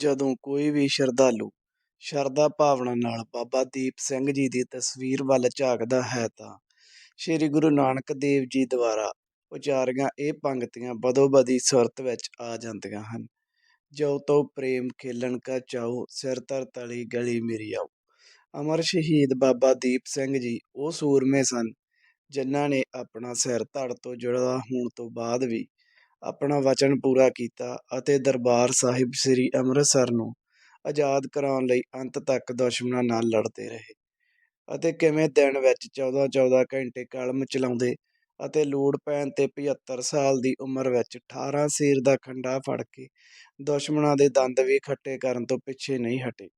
ਜਦੋਂ ਕੋਈ ਵੀ ਸ਼ਰਧਾਲੂ ਸ਼ਰਧਾ ਭਾਵਨਾ ਨਾਲ ਬਾਬਾ ਦੀਪ ਸਿੰਘ ਜੀ ਦੀ ਤਸਵੀਰ ਵੱਲ ਝਾਕਦਾ ਹੈ ਤਾਂ ਸ੍ਰੀ ਗੁਰੂ ਨਾਨਕ ਦੇਵ ਜੀ ਦੁਆਰਾ ਉਚਾਰੀਆਂ ਇਹ ਪੰਕਤੀਆਂ ਬਦੋਬਦੀ ਸੁਰਤ ਵਿੱਚ ਆ ਜਾਂਦੀਆਂ ਹਨ। ਜੋ ਤੋ ਪ੍ਰੇਮ ਖੇਲਣ ਕਾ ਚਾਓ, ਸਿਰ ਧਰ ਤਲੀ ਗਲੀ ਮੇਰੀ ਆਓ। ਅਮਰ ਸ਼ਹੀਦ ਬਾਬਾ ਦੀਪ ਸਿੰਘ ਜੀ ਉਹ ਸੂਰਮੇ ਸਨ ਜਿਨ੍ਹਾਂ ਨੇ ਆਪਣਾ ਸਿਰ ਧੜ ਤੋਂ ਜੁੜਾ ਹੋਣ ਤੋਂ ਬਾਅਦ ਵੀ ਆਪਣਾ ਵਚਨ ਪੂਰਾ ਕੀਤਾ ਅਤੇ ਦਰਬਾਰ ਸਾਹਿਬ ਸ੍ਰੀ ਅੰਮ੍ਰਿਤਸਰ ਨੂੰ ਆਜ਼ਾਦ ਕਰਾਉਣ ਲਈ ਅੰਤ ਤੱਕ ਦੁਸ਼ਮਣਾਂ ਨਾਲ ਲੜਦੇ ਰਹੇ ਅਤੇ ਕਿਵੇਂ ਦਿਨ ਵਿੱਚ 14-14 ਘੰਟੇ ਕਲਮ ਚਲਾਉਂਦੇ ਅਤੇ ਲੋੜ ਪੈਣ ਤੇ 75 ਸਾਲ ਦੀ ਉਮਰ ਵਿੱਚ 18 ਸਿਰ ਦਾ ਖੰਡਾ ਫੜ ਕੇ ਦੁਸ਼ਮਣਾਂ ਦੇ ਦੰਦ ਵੀ ਖੱਟੇ ਕਰਨ ਤੋਂ ਪਿੱਛੇ ਨਹੀਂ ਹਟੇ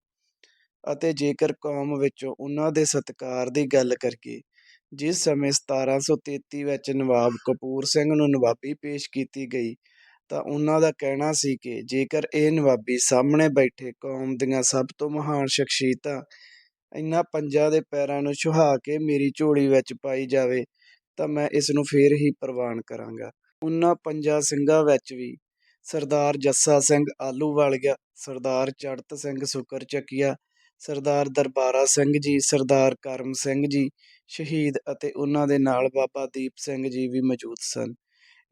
ਅਤੇ ਜੇਕਰ ਕੌਮ ਵਿੱਚੋਂ ਉਹਨਾਂ ਦੇ ਸਤਿਕਾਰ ਦੀ ਗੱਲ ਕਰੀਏ ਜਿਸ ਸਮੇਂ 1733 ਵਿੱਚ ਨਵਾਬ ਕਪੂਰ ਸਿੰਘ ਨੂੰ ਨਵਾਬੀ ਪੇਸ਼ ਕੀਤੀ ਗਈ, ਤਾਂ ਉਹਨਾਂ ਦਾ ਕਹਿਣਾ ਸੀ ਕਿ ਜੇਕਰ ਇਹ ਨਵਾਬੀ ਸਾਹਮਣੇ ਬੈਠੇ ਕੌਮ ਦੀਆਂ ਸਭ ਤੋਂ ਮਹਾਨ ਸ਼ਖਸੀਅਤਾਂ ਇਨ੍ਹਾਂ ਪੰਜਾਂ ਦੇ ਪੈਰਾਂ ਨੂੰ ਛੁਹਾ ਕੇ ਮੇਰੀ ਝੋਲੀ ਵਿੱਚ ਪਾਈ ਜਾਵੇ, ਤਾਂ ਮੈਂ ਇਸ ਨੂੰ ਫੇਰ ਹੀ ਪ੍ਰਵਾਨ ਕਰਾਂਗਾ। ਉਹਨਾਂ ਪੰਜਾਂ ਸਿੰਘਾਂ ਵਿੱਚ ਵੀ ਸਰਦਾਰ ਜੱਸਾ ਸਿੰਘ ਆਲੂਵਾਲੀਆ ਸਰਦਾਰ ਚੜਤ ਸਿੰਘ ਸੁਕਰ ਚੱਕੀਆ ਸਰਦਾਰ ਦਰਬਾਰਾ ਸਿੰਘ ਜੀ, ਸਰਦਾਰ ਕਰਮ ਸਿੰਘ ਜੀ ਸ਼ਹੀਦ ਅਤੇ ਉਹਨਾਂ ਦੇ ਨਾਲ ਬਾਬਾ ਦੀਪ ਸਿੰਘ ਜੀ ਵੀ ਮੌਜੂਦ ਸਨ।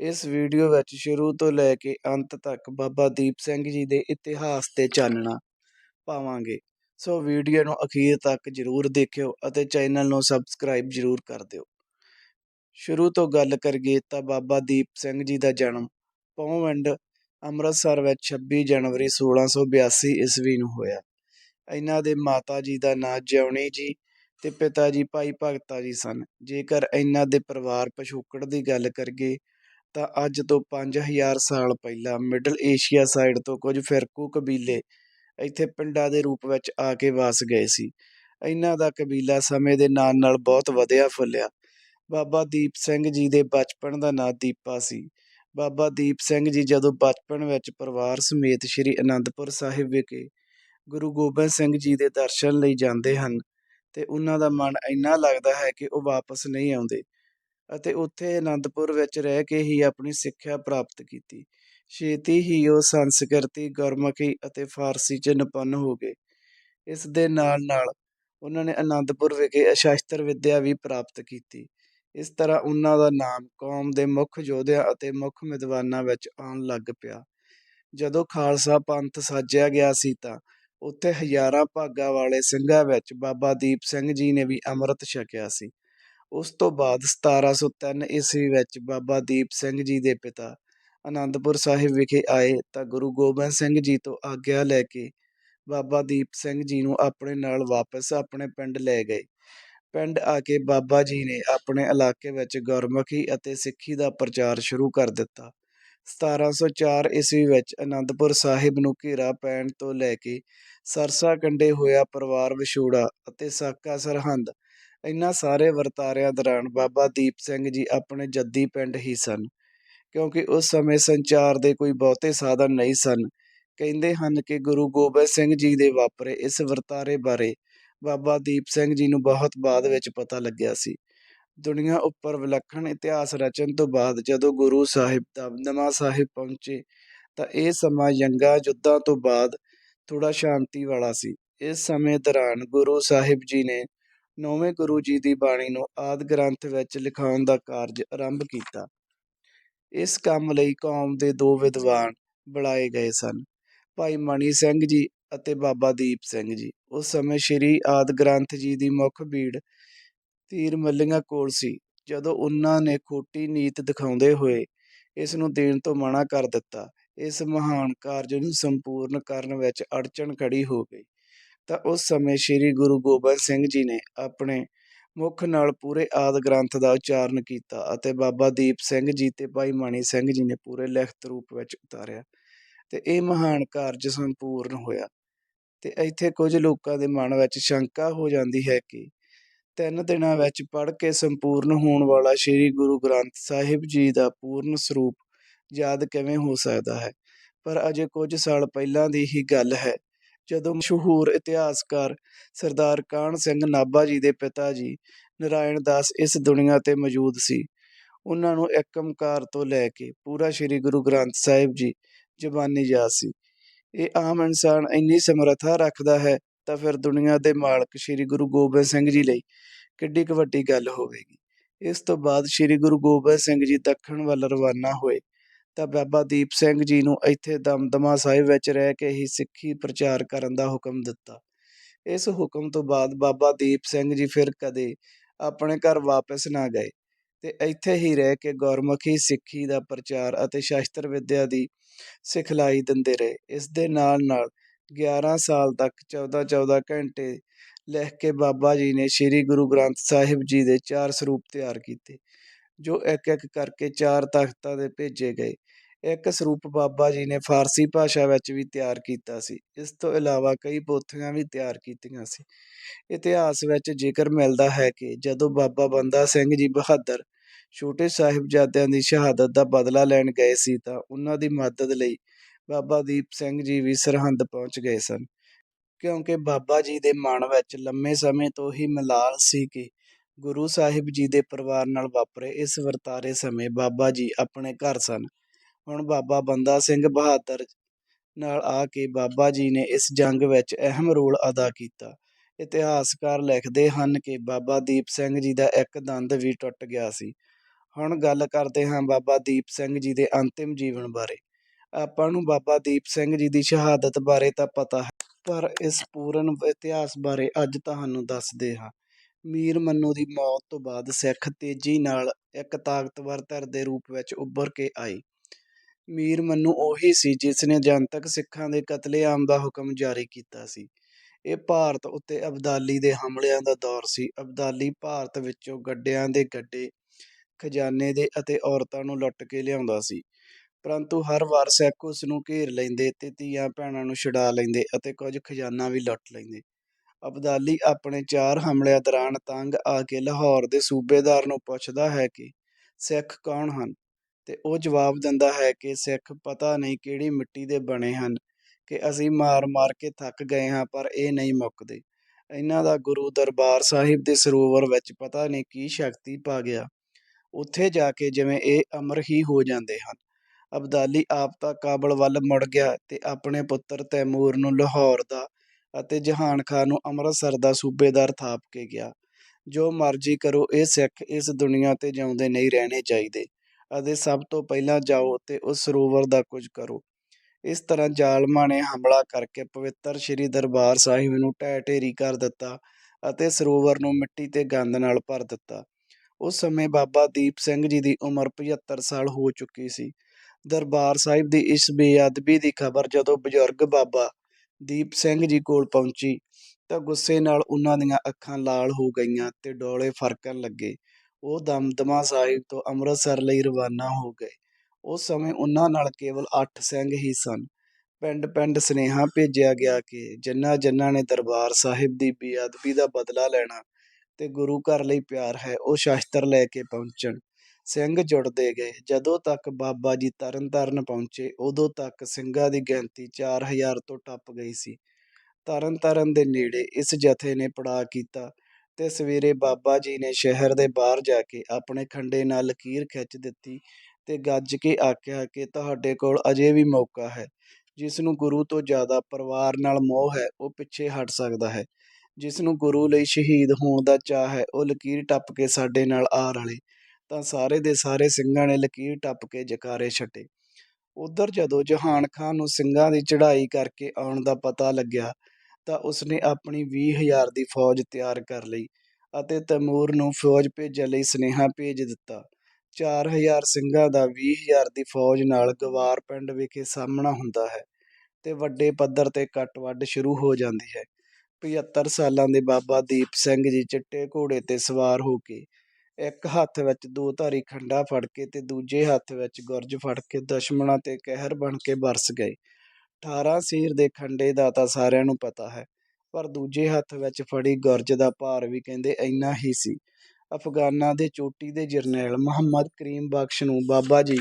ਇਸ ਵੀਡੀਓ ਵਿੱਚ ਸ਼ੁਰੂ ਤੋਂ ਲੈ ਕੇ ਅੰਤ ਤੱਕ ਬਾਬਾ ਦੀਪ ਸਿੰਘ ਜੀ ਦੇ ਇਤਿਹਾਸ ਤੇ ਚਾਨਣਾ ਪਾਵਾਂਗੇ। ਸੋ ਵੀਡੀਓ ਨੂੰ ਅਖੀਰ ਤੱਕ ਜਰੂਰ ਦੇਖਿਓ ਅਤੇ ਚੈਨਲ ਨੂੰ ਸਬਸਕ੍ਰਾਈਬ ਜਰੂਰ ਕਰ ਦਿਓ। ਸ਼ੁਰੂ ਤੋਂ ਗੱਲ ਕਰੀਏ ਤਾਂ ਬਾਬਾ ਦੀਪ ਸਿੰਘ ਜੀ ਦਾ ਜਨਮ ਪੌਵਿੰਡ ਅੰਮ੍ਰਿਤਸਰ ਵਿੱਚ 26 ਜਨਵਰੀ 1682 ਈਸਵੀ ਨੂੰ ਹੋਇਆ। ਇਹਨਾਂ ਦੇ ਮਾਤਾ ਜੀ ਦਾ ਨਾਂ ਜਿਉਣੀ ਜੀ ਅਤੇ ਪਿਤਾ ਜੀ, ਭਾਈ ਭਗਤਾ ਜੀ ਸਨ। ਜੇਕਰ ਇਹਨਾਂ ਦੇ ਪਰਿਵਾਰ ਪਿਛੋਕੜ ਦੀ ਗੱਲ ਕਰੀਏ ਤਾਂ ਅੱਜ ਤੋਂ 5000 ਸਾਲ ਪਹਿਲਾਂ ਮਿਡਲ ਏਸ਼ੀਆ ਸਾਈਡ ਤੋਂ ਕੁਝ ਫਿਰਕੂ ਕਬੀਲੇ ਇੱਥੇ ਪਿੰਡਾਂ ਦੇ ਰੂਪ ਵਿੱਚ ਆ ਕੇ ਵਸ ਗਏ ਸੀ। ਇਹਨਾਂ ਦਾ ਕਬੀਲਾ ਸਮੇਂ ਦੇ ਨਾਲ ਨਾਲ ਬਹੁਤ ਵਧਿਆ ਫੁੱਲਿਆ। ਬਾਬਾ ਦੀਪ ਸਿੰਘ ਜੀ ਦੇ ਬਚਪਨ ਦਾ ਨਾਂ ਦੀਪਾ ਸੀ। ਬਾਬਾ ਦੀਪ ਸਿੰਘ ਜੀ ਜਦੋਂ ਬਚਪਨ ਵਿੱਚ ਪਰਿਵਾਰ ਸਮੇਤ ਸ੍ਰੀ ਅਨੰਦਪੁਰ ਸਾਹਿਬ ਵਿਖੇ ਗੁਰੂ ਗੋਬਿੰਦ ਸਿੰਘ ਜੀ ਦੇ ਦਰਸ਼ਨ ਲਈ ਜਾਂਦੇ ਹਨ ਤੇ ਉਹਨਾਂ ਦਾ ਮਨ ਇੰਨਾ ਲੱਗਦਾ ਹੈ ਕਿ ਉਹ ਵਾਪਸ ਨਹੀਂ ਆਉਂਦੇ ਅਤੇ ਉੱਥੇ ਅਨੰਦਪੁਰ ਵਿੱਚ ਰਹਿ ਕੇ ਹੀ ਆਪਣੀ ਸਿੱਖਿਆ ਪ੍ਰਾਪਤ ਕੀਤੀ। ਛੇਤੀ ਹੀ ਉਹ ਸੰਸਕ੍ਰਿਤੀ, ਗੁਰਮੁਖੀ ਅਤੇ ਫਾਰਸੀ 'ਚ ਨਿਪੁੰਨ ਹੋ ਗਏ। ਇਸ ਦੇ ਨਾਲ ਨਾਲ ਉਹਨਾਂ ਨੇ ਅਨੰਦਪੁਰ ਵਿਖੇ ਸ਼ਸਤਰ ਵਿੱਦਿਆ ਵੀ ਪ੍ਰਾਪਤ ਕੀਤੀ। ਇਸ ਤਰ੍ਹਾਂ ਉਹਨਾਂ ਦਾ ਨਾਮ ਕੌਮ ਦੇ ਮੁੱਖ ਯੋਧਿਆਂ ਅਤੇ ਮੁੱਖ ਵਿਦਵਾਨਾਂ ਵਿੱਚ ਆਉਣ ਲੱਗ ਪਿਆ। ਜਦੋਂ ਖਾਲਸਾ ਪੰਥ ਸਾਜਿਆ ਗਿਆ ਸੀ ਤਾਂ ਉੱਥੇ ਹਜ਼ਾਰਾਂ ਭਾਗਾਂ ਵਾਲੇ ਸਿੰਘਾਂ ਵਿੱਚ ਬਾਬਾ ਦੀਪ ਸਿੰਘ ਜੀ ਨੇ ਵੀ ਅੰਮ੍ਰਿਤ ਛਕਿਆ ਸੀ। ਉਸ ਤੋਂ ਬਾਅਦ 1703 ਈਸਵੀ ਵਿੱਚ ਬਾਬਾ ਦੀਪ ਸਿੰਘ ਜੀ ਦੇ ਪਿਤਾ ਅਨੰਦਪੁਰ ਸਾਹਿਬ ਵਿਖੇ ਆਏ ਤਾਂ ਗੁਰੂ ਗੋਬਿੰਦ ਸਿੰਘ ਜੀ ਤੋਂ ਆਗਿਆ ਲੈ ਕੇ ਬਾਬਾ ਦੀਪ ਸਿੰਘ ਜੀ ਨੂੰ ਆਪਣੇ ਨਾਲ ਵਾਪਸ ਆਪਣੇ ਪਿੰਡ ਲੈ ਗਏ। ਪਿੰਡ ਆ ਕੇ ਬਾਬਾ ਜੀ ਨੇ ਆਪਣੇ ਇਲਾਕੇ ਵਿੱਚ ਗੁਰਮੁਖੀ ਅਤੇ ਸਿੱਖੀ ਦਾ ਪ੍ਰਚਾਰ ਸ਼ੁਰੂ ਕਰ ਦਿੱਤਾ। 1704 ਈਸਵੀ ਵਿੱਚ ਅਨੰਦਪੁਰ ਸਾਹਿਬ ਨੂੰ ਘੇਰਾ ਪੈਣ ਤੋਂ ਲੈ ਕੇ ਸਰਸਾ ਕੰਢੇ ਹੋਇਆ ਪਰਿਵਾਰ ਵਿਛੋੜਾ ਅਤੇ ਸਾਕਾ ਸਰਹੰਦ, ਇਨ੍ਹਾਂ ਸਾਰੇ ਵਰਤਾਰਿਆਂ ਦੌਰਾਨ ਬਾਬਾ ਦੀਪ ਸਿੰਘ ਜੀ ਆਪਣੇ ਜੱਦੀ ਪਿੰਡ ਹੀ ਸਨ, ਕਿਉਂਕਿ ਉਸ ਸਮੇਂ ਸੰਚਾਰ ਦੇ ਕੋਈ ਬਹੁਤੇ ਸਾਧਨ ਨਹੀਂ ਸਨ। ਕਹਿੰਦੇ ਹਨ ਕਿ ਗੁਰੂ ਗੋਬਿੰਦ ਸਿੰਘ ਜੀ ਦੇ ਵਾਪਰੇ ਇਸ ਵਰਤਾਰੇ ਬਾਰੇ ਬਾਬਾ ਦੀਪ ਸਿੰਘ ਜੀ ਨੂੰ ਬਹੁਤ ਬਾਅਦ ਵਿੱਚ ਪਤਾ ਲੱਗਿਆ ਸੀ। ਦੁਨੀਆ ਉੱਪਰ ਵਿਲੱਖਣ ਇਤਿਹਾਸ ਰਚਨ ਤੋਂ ਬਾਅਦ ਜਦੋਂ ਗੁਰੂ ਸਾਹਿਬ ਦਮਦਮਾ ਸਾਹਿਬ ਪਹੁੰਚੇ, ਤਾਂ ਇਹ ਸਮਾਂ ਜੰਗਾਂ ਯੁੱਧਾਂ ਤੋਂ ਬਾਅਦ ਥੋੜਾ ਸ਼ਾਂਤੀ ਵਾਲਾ ਸੀ। ਇਸ ਸਮੇਂ ਦੌਰਾਨ ਗੁਰੂ ਸਾਹਿਬ ਜੀ ਨੇ ਨੌਵੇਂ ਗੁਰੂ ਜੀ ਦੀ ਬਾਣੀ ਨੂੰ ਆਦ ਗ੍ਰੰਥ ਵਿੱਚ ਲਿਖਾਉਣ ਦਾ ਕਾਰਜ ਆਰੰਭ ਕੀਤਾ। ਇਸ ਕੰਮ ਲਈ ਕੌਮ ਦੇ ਦੋ ਵਿਦਵਾਨ ਬੁਲਾਏ ਗਏ ਸਨ, ਭਾਈ ਮਣੀ ਸਿੰਘ ਜੀ ਅਤੇ ਬਾਬਾ ਦੀਪ ਸਿੰਘ ਜੀ। ਉਸ ਸਮੇਂ ਸ੍ਰੀ ਆਦ ਗ੍ਰੰਥ ਜੀ ਦੀ ਮੁੱਖ ਭੀੜ ਤੀਰ ਮੱਲੀਆਂ ਕੋਲ ਸੀ, ਜਦੋਂ ਉਹਨਾਂ ਨੇ ਖੋਟੀ ਨੀਤ ਦਿਖਾਉਂਦੇ ਹੋਏ ਇਸ ਨੂੰ ਦੇਣ ਤੋਂ ਮਨਾ ਕਰ ਦਿੱਤਾ। ਇਸ ਮਹਾਨ ਕਾਰਜ ਨੂੰ ਸੰਪੂਰਨ ਕਰਨ ਵਿੱਚ ਅੜਚਣ ਖੜੀ ਹੋ ਗਈ। ਤਾਂ ਉਸ ਸਮੇਂ ਸ੍ਰੀ ਗੁਰੂ ਗੋਬਿੰਦ ਸਿੰਘ ਜੀ ਨੇ ਆਪਣੇ ਮੁਖ ਨਾਲ ਪੂਰੇ ਆਦ ਗ੍ਰੰਥ ਦਾ ਉਚਾਰਨ ਕੀਤਾ ਅਤੇ ਬਾਬਾ ਦੀਪ ਸਿੰਘ ਜੀ ਤੇ ਭਾਈ ਮਣੀ ਸਿੰਘ ਜੀ ਨੇ ਪੂਰੇ ਲਿਖਤ ਰੂਪ ਵਿੱਚ ਉਤਾਰਿਆ ਤੇ ਇਹ ਮਹਾਨ ਕਾਰਜ ਸੰਪੂਰਨ ਹੋਇਆ। ਤੇ ਇੱਥੇ ਕੁਝ ਲੋਕਾਂ ਦੇ ਮਨ ਵਿੱਚ ਸ਼ੰਕਾ ਹੋ ਜਾਂਦੀ ਹੈ ਕਿ ਤਿੰਨ ਦਿਨਾਂ ਵਿੱਚ ਪੜ੍ਹ ਕੇ ਸੰਪੂਰਨ ਹੋਣ ਵਾਲਾ ਸ੍ਰੀ ਗੁਰੂ ਗ੍ਰੰਥ ਸਾਹਿਬ ਜੀ ਦਾ ਪੂਰਨ ਸਰੂਪ ਯਾਦ ਕਿਵੇਂ ਹੋ ਸਕਦਾ ਹੈ? ਪਰ ਅਜੇ ਕੁਝ ਸਾਲ ਪਹਿਲਾਂ ਦੀ ਹੀ ਗੱਲ ਹੈ। ਜਦੋਂ ਮਸ਼ਹੂਰ ਇਤਿਹਾਸਕਾਰ ਸਰਦਾਰ ਕਾਹਨ ਸਿੰਘ ਨਾਭਾ ਜੀ ਦੇ ਪਿਤਾ ਜੀ ਨਰਾਇਣ ਦਾਸ ਇਸ ਦੁਨੀਆ ਤੇ ਮੌਜੂਦ ਸੀ, ਉਹਨਾਂ ਨੂੰ ਇੱਕ ਓਮਕਾਰ ਤੋਂ ਲੈ ਕੇ ਪੂਰਾ ਸ੍ਰੀ ਗੁਰੂ ਗ੍ਰੰਥ ਸਾਹਿਬ ਜੀ ਜ਼ਬਾਨੀ ਯਾਦ ਸੀ। ਇਹ ਆਮ ਇਨਸਾਨ ਇੰਨੀ ਸਮਰੱਥਾ ਰੱਖਦਾ ਹੈ ਤਾਂ ਫਿਰ ਦੁਨੀਆ ਦੇ ਮਾਲਕ ਸ੍ਰੀ ਗੁਰੂ ਗੋਬਿੰਦ ਸਿੰਘ ਜੀ ਲਈ ਕਿੱਡੀ ਕੁ ਵੱਡੀ ਗੱਲ ਹੋਵੇਗੀ। ਇਸ ਤੋਂ ਬਾਅਦ ਸ੍ਰੀ ਗੁਰੂ ਗੋਬਿੰਦ ਸਿੰਘ ਜੀ ਦੱਖਣ ਵੱਲ ਰਵਾਨਾ ਹੋਏ, ਤਾਂ ਬਾਬਾ ਦੀਪ ਸਿੰਘ ਜੀ ਨੂੰ ਇੱਥੇ ਦਮਦਮਾ ਸਾਹਿਬ ਵਿੱਚ ਰਹਿ ਕੇ ਹੀ ਸਿੱਖੀ ਪ੍ਰਚਾਰ ਕਰਨ ਦਾ ਹੁਕਮ ਦਿੱਤਾ। ਇਸ ਹੁਕਮ ਤੋਂ ਬਾਅਦ ਬਾਬਾ ਦੀਪ ਸਿੰਘ ਜੀ ਫਿਰ ਕਦੇ ਆਪਣੇ ਘਰ ਵਾਪਸ ਨਾ ਗਏ ਤੇ ਇੱਥੇ ਹੀ ਰਹਿ ਕੇ ਗੁਰਮੁਖੀ ਸਿੱਖੀ ਦਾ ਪ੍ਰਚਾਰ ਅਤੇ ਸ਼ਾਸਤਰ ਵਿੱਦਿਆ ਦੀ ਸਿਖਲਾਈ ਦਿੰਦੇ ਰਹੇ। ਇਸ ਦੇ ਨਾਲ ਨਾਲ 11 ਸਾਲ ਤੱਕ 14 14 ਘੰਟੇ ਲਿਖ ਕੇ ਬਾਬਾ ਜੀ ਨੇ ਸ੍ਰੀ ਗੁਰੂ ਗ੍ਰੰਥ ਸਾਹਿਬ ਜੀ ਦੇ ਚਾਰ ਸਰੂਪ ਤਿਆਰ ਕੀਤੇ, ਜੋ ਇੱਕ ਇੱਕ ਕਰਕੇ ਚਾਰ ਤਖਤਾਂ ਦੇ ਭੇਜੇ ਗਏ। ਇੱਕ ਸਰੂਪ ਬਾਬਾ ਜੀ ਨੇ ਫਾਰਸੀ ਭਾਸ਼ਾ ਵਿੱਚ ਵੀ ਤਿਆਰ ਕੀਤਾ ਸੀ, ਇਸ ਤੋਂ ਇਲਾਵਾ ਕਈ ਪੋਥੀਆਂ ਵੀ ਤਿਆਰ ਕੀਤੀਆਂ ਸੀ। ਇਤਿਹਾਸ ਵਿੱਚ ਜ਼ਿਕਰ ਮਿਲਦਾ ਹੈ ਕਿ ਜਦੋਂ ਬਾਬਾ ਬੰਦਾ ਸਿੰਘ ਜੀ ਬਹਾਦਰ ਛੋਟੇ ਸਾਹਿਬਜ਼ਾਦਿਆਂ ਦੀ ਸ਼ਹਾਦਤ ਦਾ ਬਦਲਾ ਲੈਣ ਗਏ ਸੀ ਤਾਂ ਉਹਨਾਂ ਦੀ ਮਦਦ ਲਈ ਬਾਬਾ ਦੀਪ ਸਿੰਘ ਜੀ ਵੀ ਸਰਹੰਦ ਪਹੁੰਚ ਗਏ ਸਨ। ਕਿਉਂਕਿ ਬਾਬਾ ਜੀ ਦੇ ਮਨ ਵਿੱਚ ਲੰਮੇ ਸਮੇਂ ਤੋਂ ਹੀ ਮਲਾਲ ਸੀ ਕਿ ਗੁਰੂ ਸਾਹਿਬ ਜੀ ਦੇ ਪਰਿਵਾਰ ਨਾਲ ਵਾਪਰੇ ਇਸ ਵਰਤਾਰੇ ਸਮੇਂ ਬਾਬਾ ਜੀ ਆਪਣੇ ਘਰ ਸਨ। ਹੁਣ ਬਾਬਾ ਬੰਦਾ ਸਿੰਘ ਬਹਾਦਰ ਨਾਲ ਆ ਕੇ ਬਾਬਾ ਜੀ ਨੇ ਇਸ ਜੰਗ ਵਿੱਚ ਅਹਿਮ ਰੋਲ ਅਦਾ ਕੀਤਾ। ਇਤਿਹਾਸਕਾਰ ਲਿਖਦੇ ਹਨ ਕਿ ਬਾਬਾ ਦੀਪ ਸਿੰਘ ਜੀ ਦਾ ਇੱਕ ਦੰਦ ਵੀ ਟੁੱਟ ਗਿਆ ਸੀ। ਹੁਣ ਗੱਲ ਕਰਦੇ ਹਾਂ ਬਾਬਾ ਦੀਪ ਸਿੰਘ ਜੀ ਦੇ ਅੰਤਿਮ ਜੀਵਨ ਬਾਰੇ। ਆਪਾਂ ਨੂੰ ਬਾਬਾ ਦੀਪ ਸਿੰਘ ਜੀ ਦੀ ਸ਼ਹਾਦਤ ਬਾਰੇ ਤਾਂ ਪਤਾ ਹੈ, ਪਰ ਇਸ ਪੂਰਨ ਇਤਿਹਾਸ ਬਾਰੇ ਅੱਜ ਤੁਹਾਨੂੰ ਦੱਸਦੇ ਹਾਂ। ਮੀਰ ਮੰਨੂ ਦੀ ਮੌਤ ਤੋਂ ਬਾਅਦ ਸਿੱਖ ਤੇਜ਼ੀ ਨਾਲ ਇੱਕ ਤਾਕਤਵਰ ਧਿਰ ਦੇ ਰੂਪ ਵਿੱਚ ਉੱਭਰ ਕੇ ਆਈ। ਮੀਰ ਮੰਨੂ ਉਹੀ ਸੀ ਜਿਸ ਨੇ ਜਨਤਕ ਸਿੱਖਾਂ ਦੇ ਕਤਲੇਆਮ ਦਾ ਹੁਕਮ ਜਾਰੀ ਕੀਤਾ ਸੀ। ਇਹ ਭਾਰਤ ਉੱਤੇ ਅਬਦਾਲੀ ਦੇ ਹਮਲਿਆਂ ਦਾ ਦੌਰ ਸੀ। ਅਬਦਾਲੀ ਭਾਰਤ ਵਿੱਚੋਂ ਗੱਡਿਆਂ ਦੇ ਗੱਡੇ, ਖਜ਼ਾਨੇ ਦੇ ਅਤੇ ਔਰਤਾਂ ਨੂੰ ਲੁੱਟ ਕੇ ਲਿਆਉਂਦਾ ਸੀ। ਪਰੰਤੂ ਹਰ ਵਾਰ ਸਿੱਖ ਉਸ ਨੂੰ ਘੇਰ ਲੈਂਦੇ ਤੇ ਧੀਆਂ ਭੈਣਾਂ ਨੂੰ ਛੁਡਾ ਲੈਂਦੇ ਅਤੇ ਕੁਝ ਖਜ਼ਾਨਾ ਵੀ ਲੁੱਟ ਲੈਂਦੇ। ਅਬਦਾਲੀ ਆਪਣੇ ਚਾਰ ਹਮਲਿਆਂ ਦੌਰਾਨ ਤੰਗ ਆ ਕੇ ਲਾਹੌਰ ਦੇ ਸੂਬੇਦਾਰ ਨੂੰ ਪੁੱਛਦਾ ਹੈ ਕਿ ਸਿੱਖ ਕੌਣ ਹਨ? ਤੇ ਉਹ ਜਵਾਬ ਦਿੰਦਾ ਹੈ ਕਿ ਸਿੱਖ ਪਤਾ ਨਹੀਂ ਕਿਹੜੀ ਮਿੱਟੀ ਦੇ ਬਣੇ ਹਨ, ਕਿ ਅਸੀਂ ਮਾਰ-ਮਾਰ ਕੇ ਥੱਕ ਗਏ ਹਾਂ, ਪਰ ਇਹ ਨਹੀਂ ਮੁੱਕਦੇ। ਇਹਨਾਂ ਦਾ ਗੁਰੂ ਦਰਬਾਰ ਸਾਹਿਬ ਦੇ ਸਰੋਵਰ ਵਿੱਚ ਪਤਾ ਨਹੀਂ ਕੀ ਸ਼ਕਤੀ ਪਾ ਗਿਆ। ਉੱਥੇ ਜਾ ਕੇ ਜਿਵੇਂ ਇਹ ਅਮਰ ਹੀ ਹੋ ਜਾਂਦੇ ਹਨ। ਅਬਦਾਲੀ ਆਪ ਤਾਂ ਕਾਬਲ ਵੱਲ ਮੁੜ ਗਿਆ ਤੇ ਆਪਣੇ ਪੁੱਤਰ ਤੈਮੂਰ ਨੂੰ ਲਾਹੌਰ ਦਾ ਅਤੇ ਜਹਾਨ ਖਾਨ ਨੂੰ ਅੰਮ੍ਰਿਤਸਰ ਦਾ ਸੂਬੇਦਾਰ ਥਾਪ ਕੇ ਗਿਆ। ਜੋ ਮਰਜ਼ੀ ਕਰੋ, ਇਹ ਸਿੱਖ ਇਸ ਦੁਨੀਆ ਤੇ ਜਿਉਂਦੇ ਨਹੀਂ ਰਹਿਣੇ ਚਾਹੀਦੇ। ਅਤੇ ਸਭ ਤੋਂ ਪਹਿਲਾਂ ਜਾਓ ਤੇ ਉਸ ਸਰੋਵਰ ਦਾ ਕੁਝ ਕਰੋ। ਇਸ ਤਰ੍ਹਾਂ ਜ਼ਾਲਮਾਂ ਨੇ ਹਮਲਾ ਕਰਕੇ ਪਵਿੱਤਰ ਸ੍ਰੀ ਦਰਬਾਰ ਸਾਹਿਬ ਨੂੰ ਢਹਿ ਢੇਰੀ ਕਰ ਦਿੱਤਾ ਅਤੇ ਸਰੋਵਰ ਨੂੰ ਮਿੱਟੀ ਤੇ ਗੰਦ ਨਾਲ ਭਰ ਦਿੱਤਾ। ਉਸ ਸਮੇਂ ਬਾਬਾ ਦੀਪ ਸਿੰਘ ਜੀ ਦੀ ਉਮਰ 75 ਸਾਲ ਹੋ ਚੁੱਕੀ ਸੀ। ਦਰਬਾਰ ਸਾਹਿਬ ਦੀ ਇਸ ਬੇਅਦਬੀ ਦੀ ਖਬਰ ਜਦੋਂ ਬਜ਼ੁਰਗ ਬਾਬਾ ਦੀਪ ਸਿੰਘ ਜੀ ਕੋਲ ਪਹੁੰਚੀ ਤਾਂ ਗੁੱਸੇ ਨਾਲ ਉਹਨਾਂ ਦੀਆਂ ਅੱਖਾਂ ਲਾਲ ਹੋ ਗਈਆਂ ਤੇ ਡੋਲੇ ਫਰਕਣ ਲੱਗੇ। ਉਹ ਦਮਦਮਾ ਸਾਹਿਬ ਤੋਂ ਅੰਮ੍ਰਿਤਸਰ ਲਈ ਰਵਾਨਾ ਹੋ ਗਏ। ਉਸ ਸਮੇਂ ਉਹਨਾਂ ਨਾਲ ਕੇਵਲ 8 ਸਿੰਘ ਹੀ ਸਨ। ਪਿੰਡ-ਪਿੰਡ ਸੁਨੇਹਾ ਭੇਜਿਆ ਗਿਆ ਕਿ ਜਿਨ੍ਹਾਂ ਜਿਨ੍ਹਾਂ ਨੇ ਦਰਬਾਰ ਸਾਹਿਬ ਦੀ ਬੇਅਦਬੀ ਦਾ ਬਦਲਾ ਲੈਣਾ ਤੇ ਗੁਰੂ ਘਰ ਲਈ ਪਿਆਰ ਹੈ, ਉਹ ਸ਼ਾਸਤਰ ਲੈ ਕੇ ਪਹੁੰਚਣ। ਸਿੰਘ ਜੁੜਦੇ ਗਏ। ਜਦੋਂ ਤੱਕ ਬਾਬਾ ਜੀ ਤਰਨਤਾਰਨ ਪਹੁੰਚੇ, ਉਦੋਂ ਤੱਕ ਸਿੰਘਾਂ ਦੀ ਗਿਣਤੀ 4000 ਤੋਂ ਟੱਪ ਗਈ ਸੀ। ਤਰਨਤਾਰਨ ਦੇ ਨੇੜੇ ਇਸ ਜਥੇ ਨੇ ਪੜਾਅ ਕੀਤਾ ਤੇ ਸਵੇਰੇ ਬਾਬਾ ਜੀ ਨੇ ਸ਼ਹਿਰ ਦੇ ਬਾਹਰ ਜਾ ਕੇ ਆਪਣੇ ਖੰਡੇ ਨਾਲ ਲਕੀਰ ਖਿੱਚ ਦਿੱਤੀ ਤੇ ਗੱਜ ਕੇ ਆਖਿਆ ਕਿ ਤੁਹਾਡੇ ਕੋਲ ਅਜੇ ਵੀ ਮੌਕਾ ਹੈ। ਜਿਸ ਨੂੰ ਗੁਰੂ ਤੋਂ ਜ਼ਿਆਦਾ ਪਰਿਵਾਰ ਨਾਲ ਮੋਹ ਹੈ, ਉਹ ਪਿੱਛੇ ਹਟ ਸਕਦਾ ਹੈ। ਜਿਸ ਨੂੰ ਗੁਰੂ ਲਈ ਸ਼ਹੀਦ ਹੋਣ ਦਾ ਚਾਹ ਹੈ, ਉਹ ਲਕੀਰ ਟੱਪ ਕੇ ਸਾਡੇ ਨਾਲ ਆ ਰਲੇ। ਤਾਂ ਸਾਰੇ ਦੇ ਸਾਰੇ ਸਿੰਘਾਂ ਨੇ ਲਕੀਰ ਟੱਪ ਕੇ ਜਕਾਰੇ ਛੱਡੇ ਉਧਰ ਜਦੋਂ ਜਹਾਨ ਖਾਨ ਨੂੰ ਸਿੰਘਾਂ ਦੀ ਚੜ੍ਹਾਈ ਕਰਕੇ ਆਉਣ ਦਾ ਪਤਾ ਲੱਗਿਆ, ਤਾਂ ਉਸਨੇ ਆਪਣੀ 20000 ਦੀ ਫੌਜ ਤਿਆਰ ਕਰ ਲਈ ਅਤੇ ਤੈਮੂਰ ਨੂੰ ਫੌਜ ਭੇਜਣ ਲਈ ਸੁਨੇਹਾ ਭੇਜ ਦਿੱਤਾ। 4000 ਸਿੰਘਾਂ ਦਾ 20000 ਦੀ ਫੌਜ ਨਾਲ ਗਵਾਰ ਪਿੰਡ ਵਿਖੇ ਸਾਹਮਣਾ ਹੁੰਦਾ ਹੈ ਤੇ ਵੱਡੇ ਪੱਧਰ ਤੇ ਕੱਟ-ਵੱਢ ਸ਼ੁਰੂ ਹੋ ਜਾਂਦੀ ਹੈ। 75 ਸਾਲਾਂ ਦੇ ਬਾਬਾ ਦੀਪ ਸਿੰਘ ਜੀ ਚਿੱਟੇ ਘੋੜੇ ਤੇ ਸਵਾਰ ਹੋ ਕੇ ਇੱਕ ਹੱਥ ਵਿੱਚ ਦੋ ਧਾਰੀ ਖੰਡਾ ਫੜ ਕੇ ਤੇ ਦੂਜੇ ਹੱਥ ਵਿੱਚ ਗੁਰਜ ਫੜ ਕੇ ਦੁਸ਼ਮਣਾਂ ਤੇ ਕਹਿਰ ਬਣ ਕੇ ਬਰਸ ਗਏ। 18 ਸੀਰ ਦੇ ਖੰਡੇ ਦਾ ਤਾਂ ਸਾਰਿਆਂ ਨੂੰ ਪਤਾ ਹੈ, ਪਰ ਦੂਜੇ ਹੱਥ ਵਿੱਚ ਫੜੀ ਗੁਰਜ ਦਾ ਭਾਰ ਵੀ ਕਹਿੰਦੇ ਇੰਨਾ ਹੀ ਸੀ। ਅਫਗਾਨਾਂ ਦੇ ਚੋਟੀ ਦੇ ਜਰਨੈਲ ਮੁਹੰਮਦ ਕਰੀਮ ਬਖਸ਼ ਨੂੰ ਬਾਬਾ ਜੀ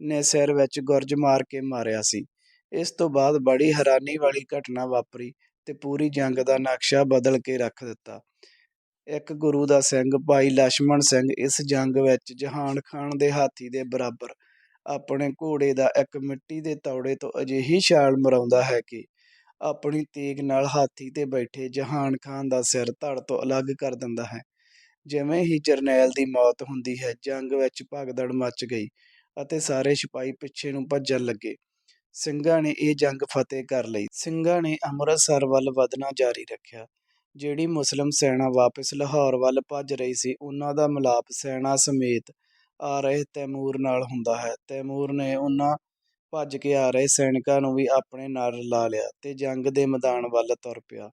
ਨੇ ਸਿਰ ਵਿੱਚ ਗੁਰਜ ਮਾਰ ਕੇ ਮਾਰਿਆ ਸੀ। ਇਸ ਤੋਂ ਬਾਅਦ ਬੜੀ ਹੈਰਾਨੀ ਵਾਲੀ ਘਟਨਾ ਵਾਪਰੀ ਤੇ ਪੂਰੀ ਜੰਗ ਦਾ ਨਕਸ਼ਾ ਬਦਲ ਕੇ ਰੱਖ ਦਿੱਤਾ। ਇੱਕ ਗੁਰੂ ਦਾ ਸਿੰਘ ਭਾਈ ਲਛਮਣ ਸਿੰਘ ਇਸ ਜੰਗ ਵਿੱਚ ਜਹਾਨ ਖਾਨ ਦੇ ਹਾਥੀ ਦੇ ਬਰਾਬਰ ਆਪਣੇ ਘੋੜੇ ਦਾ ਇੱਕ ਮਿੱਟੀ ਦੇ ਤੌੜੇ ਤੋਂ ਅਜਿਹੀ ਛਾਲ ਮਰਾਉਂਦਾ ਹੈ ਕਿ ਆਪਣੀ ਤੇਗ ਨਾਲ ਹਾਥੀ ਤੇ ਬੈਠੇ ਜਹਾਨ ਖਾਨ ਦਾ ਸਿਰ ਧੜ ਤੋਂ ਅਲੱਗ ਕਰ ਦਿੰਦਾ ਹੈ। ਜਿਵੇਂ ਹੀ ਜਰਨੈਲ ਦੀ ਮੌਤ ਹੁੰਦੀ ਹੈ, ਜੰਗ ਵਿੱਚ ਭਗਦੜ ਮੱਚ ਗਈ ਅਤੇ ਸਾਰੇ ਸਿਪਾਹੀ ਪਿੱਛੇ ਨੂੰ ਭੱਜਣ ਲੱਗੇ। ਸਿੰਘਾਂ ਨੇ ਇਹ ਜੰਗ ਫਤਿਹ ਕਰ ਲਈ। ਸਿੰਘਾਂ ਨੇ ਅੰਮ੍ਰਿਤਸਰ ਵੱਲ ਵਧਣਾ ਜਾਰੀ ਰੱਖਿਆ। ਜਿਹੜੀ ਮੁਸਲਿਮ ਸੈਨਾ ਵਾਪਿਸ ਲਾਹੌਰ ਵੱਲ ਭੱਜ ਰਹੀ ਸੀ, ਉਹਨਾਂ ਦਾ ਮਿਲਾਪ ਸੈਨਾ ਸਮੇਤ ਆ ਰਹੇ ਤੈਮੂਰ ਨਾਲ ਹੁੰਦਾ ਹੈ। ਤੈਮੂਰ ਨੇ ਉਹਨਾਂ ਭੱਜ ਕੇ ਆ ਰਹੇ ਸੈਨਿਕਾਂ ਨੂੰ ਵੀ ਆਪਣੇ ਨਾਲ ਰਲਾ ਲਿਆ ਤੇ ਜੰਗ ਦੇ ਮੈਦਾਨ ਵੱਲ ਤੁਰ ਪਿਆ।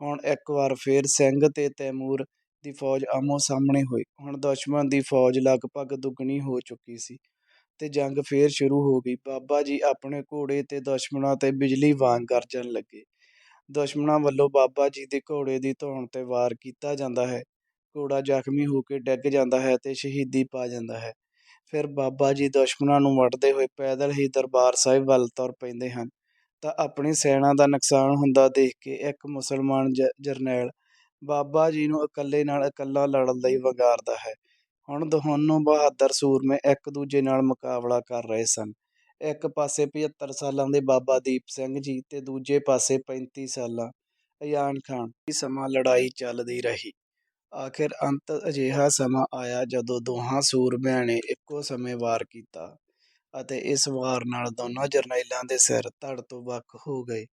ਹੁਣ ਇੱਕ ਵਾਰ ਫਿਰ ਸਿੰਘ ਤੇ ਤੈਮੂਰ ਦੀ ਫੌਜ ਆਮੋ ਸਾਹਮਣੇ ਹੋਈ। ਹੁਣ ਦੁਸ਼ਮਣ ਦੀ ਫੌਜ ਲਗਭਗ ਦੁੱਗਣੀ ਹੋ ਚੁੱਕੀ ਸੀ ਤੇ ਜੰਗ ਫੇਰ ਸ਼ੁਰੂ ਹੋ ਗਈ। ਬਾਬਾ ਜੀ ਆਪਣੇ ਘੋੜੇ ਤੇ ਦੁਸ਼ਮਣਾਂ ਤੇ ਬਿਜਲੀ ਵਾਂਗ ਗਰਜਣ ਲੱਗੇ। ਦੁਸ਼ਮਣਾਂ ਵੱਲੋਂ ਬਾਬਾ ਜੀ ਦੇ ਘੋੜੇ ਦੀ ਧੌਣ ਤੇ ਵਾਰ ਕੀਤਾ ਜਾਂਦਾ ਹੈ। ਘੋੜਾ ਜ਼ਖਮੀ ਹੋ ਕੇ ਡਿੱਗ ਜਾਂਦਾ ਹੈ ਅਤੇ ਸ਼ਹੀਦੀ ਪਾ ਜਾਂਦਾ ਹੈ। ਫਿਰ ਬਾਬਾ ਜੀ ਦੁਸ਼ਮਣਾਂ ਨੂੰ ਵੱਢਦੇ ਹੋਏ ਪੈਦਲ ਹੀ ਦਰਬਾਰ ਸਾਹਿਬ ਵੱਲ ਤੁਰ ਪੈਂਦੇ ਹਨ। ਤਾਂ ਆਪਣੀ ਸੈਨਾ ਦਾ ਨੁਕਸਾਨ ਹੁੰਦਾ ਦੇਖ ਕੇ ਇੱਕ ਮੁਸਲਮਾਨ ਜ- ਜਰਨੈਲ ਬਾਬਾ ਜੀ ਨੂੰ ਇਕੱਲੇ ਨਾਲ ਇਕੱਲਾ ਲੜਨ ਲਈ ਵੰਗਾਰਦਾ ਹੈ। ਹੁਣ ਦੋਨੋਂ ਬਹਾਦਰ ਸੂਰਮੇ ਇੱਕ ਦੂਜੇ ਨਾਲ ਮੁਕਾਬਲਾ ਕਰ ਰਹੇ ਸਨ। ਇੱਕ ਪਾਸੇ 75 ਸਾਲਾਂ ਦੇ ਬਾਬਾ ਦੀਪ ਸਿੰਘ ਜੀ ਤੇ ਦੂਜੇ ਪਾਸੇ 35 ਸਾਲਾਂ ਅਯਾਨ ਖਾਨ ਇਹ ਸਮਾਂ ਲੜਾਈ ਚੱਲਦੀ ਰਹੀ। ਆਖਿਰ ਅੰਤ ਅਜਿਹਾ ਸਮਾਂ ਆਇਆ ਜਦੋਂ ਦੋਹਾਂ ਸੂਰਮਿਆਂ ਨੇ ਇੱਕੋ ਸਮੇਂ ਵਾਰ ਕੀਤਾ ਅਤੇ ਇਸ ਵਾਰ ਨਾਲ ਦੋਨਾਂ ਜਰਨੈਲਾਂ ਦੇ ਸਿਰ ਧੜ ਤੋਂ ਵੱਖ ਹੋ ਗਏ।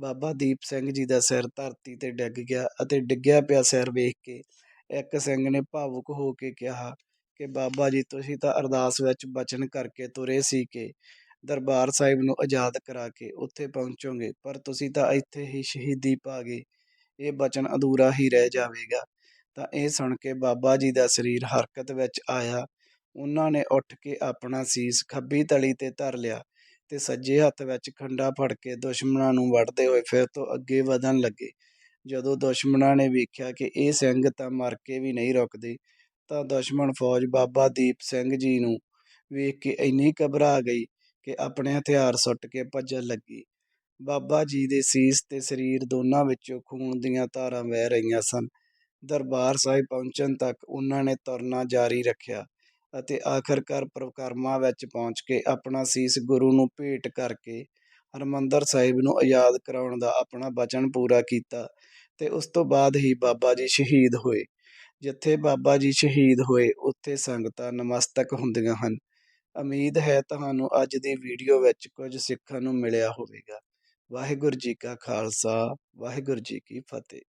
ਬਾਬਾ ਦੀਪ ਸਿੰਘ ਜੀ ਦਾ ਸਿਰ ਧਰਤੀ ਤੇ ਡਿੱਗ ਗਿਆ ਅਤੇ ਡਿੱਗਿਆ ਪਿਆ ਸਿਰ ਵੇਖ ਕੇ ਇੱਕ ਸਿੰਘ ਨੇ ਭਾਵੁਕ ਹੋ ਕੇ ਕਿਹਾ ਕਿ ਬਾਬਾ ਜੀ ਤੁਸੀਂ ਤਾਂ ਅਰਦਾਸ ਵਿੱਚ ਬਚਨ ਕਰਕੇ ਤੁਰੇ ਸੀ ਕਿ ਦਰਬਾਰ ਸਾਹਿਬ ਨੂੰ ਆਜ਼ਾਦ ਕਰਾ ਕੇ ਉੱਥੇ ਪਹੁੰਚੋਗੇ, ਪਰ ਤੁਸੀਂ ਤਾਂ ਇੱਥੇ ਹੀ ਸ਼ਹੀਦੀ ਪਾ ਗਏ। ਇਹ ਬਚਨ ਅਧੂਰਾ ਹੀ ਰਹਿ ਜਾਵੇਗਾ। ਤਾਂ ਇਹ ਸੁਣ ਕੇ ਬਾਬਾ ਜੀ ਦਾ ਸਰੀਰ ਹਰਕਤ ਵਿੱਚ ਆਇਆ। ਉਹਨਾਂ ਨੇ ਉੱਠ ਕੇ ਆਪਣਾ ਸੀਸ ਖੱਬੀ ਤਲੀ ਤੇ ਧਰ ਲਿਆ ਤੇ ਸੱਜੇ ਹੱਥ ਵਿੱਚ ਖੰਡਾ ਫੜ ਕੇ ਦੁਸ਼ਮਣਾਂ ਨੂੰ ਵੜਦੇ ਹੋਏ ਫਿਰ ਤੋਂ ਅੱਗੇ ਵਧਣ ਲੱਗੇ। ਜਦੋਂ ਦੁਸ਼ਮਣਾਂ ਨੇ ਵੇਖਿਆ ਕਿ ਇਹ ਸਿੰਘ ਤਾਂ ਮਰ ਕੇ ਵੀ ਨਹੀਂ ਰੁਕਦੇ ਤਾਂ ਦੁਸ਼ਮਣ ਫੌਜ ਬਾਬਾ ਦੀਪ ਸਿੰਘ ਜੀ ਨੂੰ ਵੇਖ ਕੇ ਇੰਨੀ ਘਬਰਾ ਗਈ ਕਿ ਆਪਣੇ ਹਥਿਆਰ ਸੁੱਟ ਕੇ ਭੱਜਣ ਲੱਗੀ। ਬਾਬਾ ਜੀ ਦੇ ਸੀਸ ਤੇ ਸਰੀਰ ਦੋਨਾਂ ਵਿੱਚੋਂ ਖੂਨ ਦੀਆਂ ਧਾਰਾਂ ਵਹਿ ਰਹੀਆਂ ਸਨ। ਦਰਬਾਰ ਸਾਹਿਬ ਪਹੁੰਚਣ ਤੱਕ ਉਹਨਾਂ ਨੇ ਤੁਰਨਾ ਜਾਰੀ ਰੱਖਿਆ ਅਤੇ ਆਖਰਕਾਰ ਪ੍ਰਕਰਮਾ ਵਿੱਚ ਪਹੁੰਚ ਕੇ ਆਪਣਾ ਸੀਸ ਗੁਰੂ ਨੂੰ ਭੇਟ ਕਰਕੇ ਹਰਮੰਦਰ ਸਾਹਿਬ ਨੂੰ ਆਜ਼ਾਦ ਕਰਾਉਣ ਦਾ ਆਪਣਾ ਵਚਨ ਪੂਰਾ ਕੀਤਾ ਤੇ ਉਸ ਤੋਂ ਬਾਅਦ ਹੀ ਬਾਬਾ ਜੀ ਸ਼ਹੀਦ ਹੋਏ। ਜਿੱਥੇ ਬਾਬਾ ਜੀ ਸ਼ਹੀਦ ਹੋਏ, ਉੱਥੇ ਸੰਗਤਾਂ ਨਮਸਤਕ ਹੁੰਦੀਆਂ ਹਨ। ਉਮੀਦ ਹੈ ਤੁਹਾਨੂੰ ਅੱਜ ਦੀ ਵੀਡੀਓ ਵਿੱਚ ਕੁਝ ਸਿੱਖਣ ਨੂੰ ਮਿਲਿਆ ਹੋਵੇਗਾ। ਵਾਹਿਗੁਰੂ ਜੀ ਕਾ ਖਾਲਸਾ, ਵਾਹਿਗੁਰੂ ਜੀ ਕੀ ਫਤਿਹ।